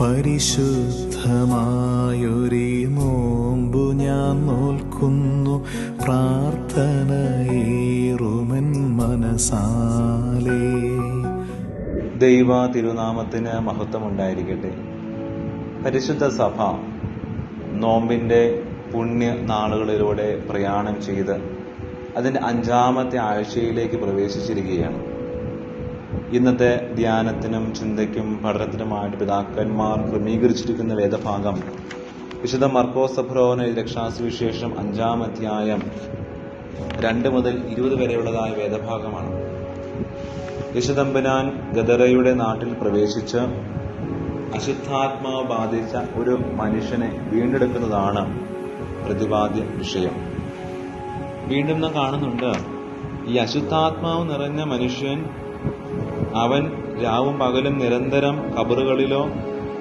പരിശുദ്ധമായൊരു നോമ്പു ഞാൻ നോൽക്കുന്നു. പ്രാർത്ഥനയേറുമൻ മനസാലേ. ദൈവ തിരുനാമത്തിന് മഹത്വമുണ്ടായിരിക്കട്ടെ. പരിശുദ്ധ സഭ നോമ്പിന്റെ പുണ്യ നാളുകളിലൂടെ പ്രയാണം ചെയ്ത് അതിന്റെ അഞ്ചാമത്തെ ആഴ്ചയിലേക്ക് പ്രവേശിച്ചിരിക്കുകയാണ്. ഇന്നത്തെ ധ്യാനത്തിനും ചിന്തയ്ക്കും പഠനത്തിനുമായിട്ട് പിതാക്കന്മാർ ക്രമീകരിച്ചിരിക്കുന്ന വേദഭാഗം വിശുദ്ധ മർക്കോസ് സഫ്രോന് രക്ഷാസുവിശേഷം അഞ്ചാം അധ്യായം രണ്ട് മുതൽ ഇരുപത് വരെയുള്ളതായ വേദഭാഗമാണ്. യശുദമ്പനാൻ ഗദറയുടെ നാട്ടിൽ പ്രവേശിച്ച് അശുദ്ധാത്മാവ് ബാധിച്ച ഒരു മനുഷ്യനെ വീണ്ടെടുക്കുന്നതാണ് പ്രതിപാദ്യ വിഷയം. വീണ്ടും നാം കാണുന്നുണ്ട് ഈ അശുദ്ധാത്മാവ് നിറഞ്ഞ മനുഷ്യൻ അവൻ രാവും പകലും നിരന്തരം കബറുകളിലോ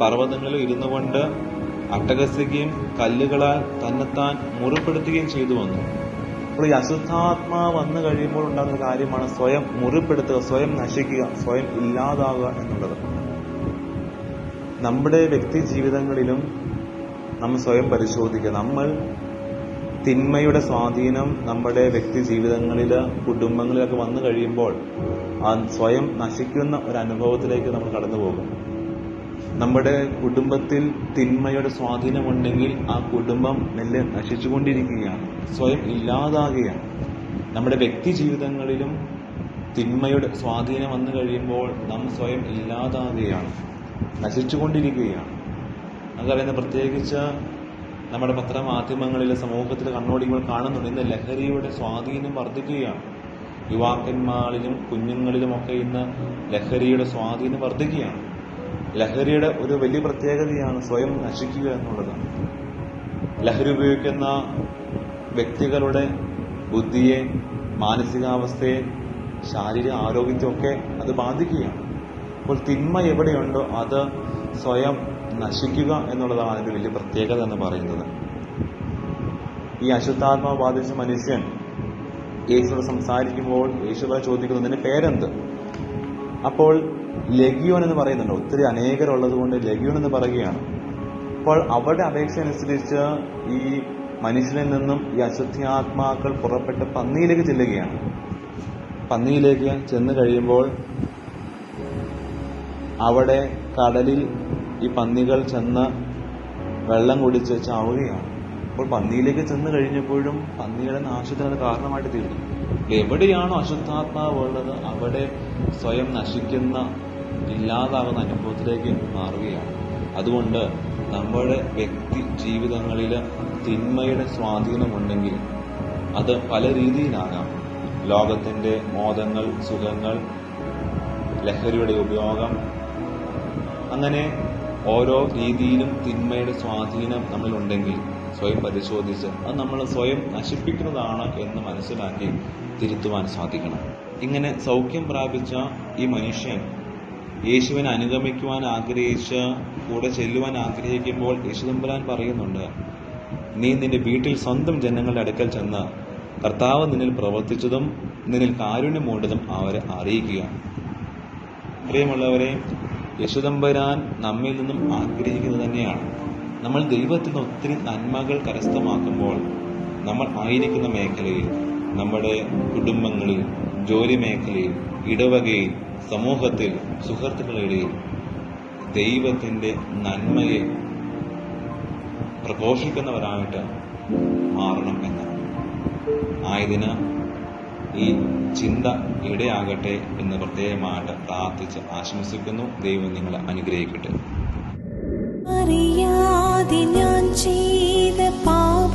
പർവതങ്ങളിലോ ഇരുന്നു കൊണ്ട് അട്ടഹസിക്കുകയും കല്ലുകളാൽ തന്നെത്താൻ മുറിപ്പെടുത്തുകയും ചെയ്തു വന്നു. അപ്പോൾ ഈ അശുദ്ധാത്മാവ് വന്നു കഴിയുമ്പോൾ ഉണ്ടാകുന്ന കാര്യമാണ് സ്വയം മുറിപ്പെടുത്തുക സ്വയം നശിക്കുക സ്വയം ഇല്ലാതാകുക എന്നുള്ളത്. നമ്മുടെ വ്യക്തി ജീവിതങ്ങളിലും നമ്മൾ സ്വയം പരിശോധിക്കുക. നമ്മൾ തിന്മയുടെ സ്വാധീനം നമ്മുടെ വ്യക്തി ജീവിതങ്ങളിൽ കുടുംബങ്ങളിലൊക്കെ വന്നു കഴിയുമ്പോൾ ആ സ്വയം നശിക്കുന്ന ഒരു അനുഭവത്തിലേക്ക് നമ്മൾ കടന്നു പോകും. നമ്മുടെ കുടുംബത്തിൽ തിന്മയുടെ സ്വാധീനമുണ്ടെങ്കിൽ ആ കുടുംബം മെല്ലെ നശിച്ചുകൊണ്ടിരിക്കുകയാണ്. സ്വയം ഇല്ലാതാകുകയാണ്. നമ്മുടെ വ്യക്തി ജീവിതങ്ങളിലും തിന്മയുടെ സ്വാധീനം വന്നു കഴിയുമ്പോൾ നാം സ്വയം ഇല്ലാതാകുകയാണ്. നശിച്ചുകൊണ്ടിരിക്കുകയാണ്. നമുക്കറിയുന്ന പ്രത്യേകിച്ച് നമ്മുടെ പത്രമാധ്യമങ്ങളിൽ സമൂഹത്തിൽ കണ്ണോടിക്കുമ്പോൾ കാണുന്നുണ്ട്. ഇന്ന് ലഹരിയുടെ സ്വാധീനം വർദ്ധിക്കുകയാണ്. യുവാക്കന്മാരിലും കുഞ്ഞുങ്ങളിലുമൊക്കെ ഇന്ന് ലഹരിയുടെ സ്വാധീനം വർദ്ധിക്കുകയാണ്. ലഹരിയുടെ ഒരു വലിയ പ്രത്യേകതയാണ് സ്വയം നശിക്കുക എന്നുള്ളത്. ലഹരി ഉപയോഗിക്കുന്ന വ്യക്തികളുടെ ബുദ്ധിയെ മാനസികാവസ്ഥയെ ശാരീരിക ആരോഗ്യത്തെയൊക്കെ അത് ബാധിക്കുകയാണ്. അപ്പോൾ തിന്മ എവിടെയുണ്ടോ അത് സ്വയം നശിക്കുക എന്നുള്ളതാണ് അതിന്റെ വലിയ പ്രത്യേകത എന്ന് പറയുന്നത്. ഈ അശുദ്ധാത്മാവ് ബാധിച്ച മനുഷ്യൻ യേശുവിനെ സംസാരിക്കുമ്പോൾ യേശുവിനെ ചോദിക്കുന്നു നിന്റെ പേരെന്ത്? അപ്പോൾ ലഗിയോൻ എന്ന് പറയുന്നുണ്ട്. ഒത്തിരി അനേകരുള്ളത് കൊണ്ട് ലഗിയോൻ എന്ന് പറയുകയാണ്. അപ്പോൾ അവരുടെ അപേക്ഷ അനുസരിച്ച് ഈ മനുഷ്യനിൽ നിന്നും ഈ അശുദ്ധാത്മാക്കൾ പുറപ്പെട്ട് പന്നിയിലേക്ക് ചെല്ലുകയാണ്. പന്നിയിലേക്ക് ചെന്ന് കഴിയുമ്പോൾ അവിടെ കടലിൽ ഈ പന്നികൾ ചെന്ന് വെള്ളം കുടിച്ച് ചാവുകയാണ്. അപ്പോൾ പന്നിയിലേക്ക് ചെന്ന് കഴിഞ്ഞപ്പോഴും പന്നിയുടെ നാശത്തിന് അത് കാരണമായിട്ട് തീർന്നു എവിടെയാണോ അശുദ്ധാത്മാവ് ഉള്ളത് അവിടെ സ്വയം നശിക്കുന്ന ഇല്ലാതാകുന്ന അനുഭവത്തിലേക്ക് മാറുകയാണ്. അതുകൊണ്ട് നമ്മുടെ വ്യക്തി ജീവിതങ്ങളിൽ തിന്മയുടെ സ്വാധീനമുണ്ടെങ്കിൽ അത് പല രീതിയിലാകാം ലോകത്തിന്റെ മോദങ്ങൾ സുഖങ്ങൾ ലഹരിയുടെ ഉപയോഗം അങ്ങനെ ഓരോ രീതിയിലും തിന്മയുടെ സ്വാധീനം നമ്മളിലുണ്ടെങ്കിൽ സ്വയം പരിശോധിച്ച് അത് നമ്മൾ സ്വയം നശിപ്പിക്കുന്നതാണ് എന്ന് മനസ്സിലാക്കി തിരുത്തുവാൻ സാധിക്കണം. ഇങ്ങനെ സൗഖ്യം പ്രാപിച്ച ഈ മനുഷ്യൻ യേശുവിനെ അനുഗമിക്കുവാൻ ആഗ്രഹിച്ച് കൂടെ ചെല്ലുവാൻ ആഗ്രഹിക്കുമ്പോൾ യേശുദമ്പുരാൻ പറയുന്നുണ്ട് നീ നിന്റെ വീട്ടിൽ സ്വന്തം ജനങ്ങളുടെ അടുക്കൽ ചെന്ന് കർത്താവ് നിന്നിൽ പ്രവർത്തിച്ചതും നിന്നിൽ കാരുണ്യമൂണ്ടതും അവരെ അറിയിക്കുക. പ്രിയമുള്ളവരെ യശുദമ്പരാൻ നമ്മിൽ നിന്നും ആഗ്രഹിക്കുന്നത് തന്നെയാണ്. നമ്മൾ ദൈവത്തിൽ നിന്ന് ഒത്തിരി നന്മകൾ കരസ്ഥമാക്കുമ്പോൾ നമ്മൾ ആയിരിക്കുന്ന മേഖലയിൽ നമ്മുടെ കുടുംബങ്ങളിൽ ജോലി മേഖലയിൽ ഇടവകയിൽ സമൂഹത്തിൽ സുഹൃത്തുക്കളിടയിൽ ദൈവത്തിന്റെ നന്മയെ പ്രഘോഷിക്കുന്നവരായിട്ട് മാറണം എന്നാണ്. ആയതിന് ഈ ചിന്ത ഇടയാകട്ടെ എന്ന് പ്രത്യേകമായിട്ട് പ്രാർത്ഥിച്ച് ആശംസിക്കുന്നു. ദൈവം നിങ്ങളെ അനുഗ്രഹിക്കട്ടെ. അറിയാതെ ഞാൻ ചെയ്ത പാ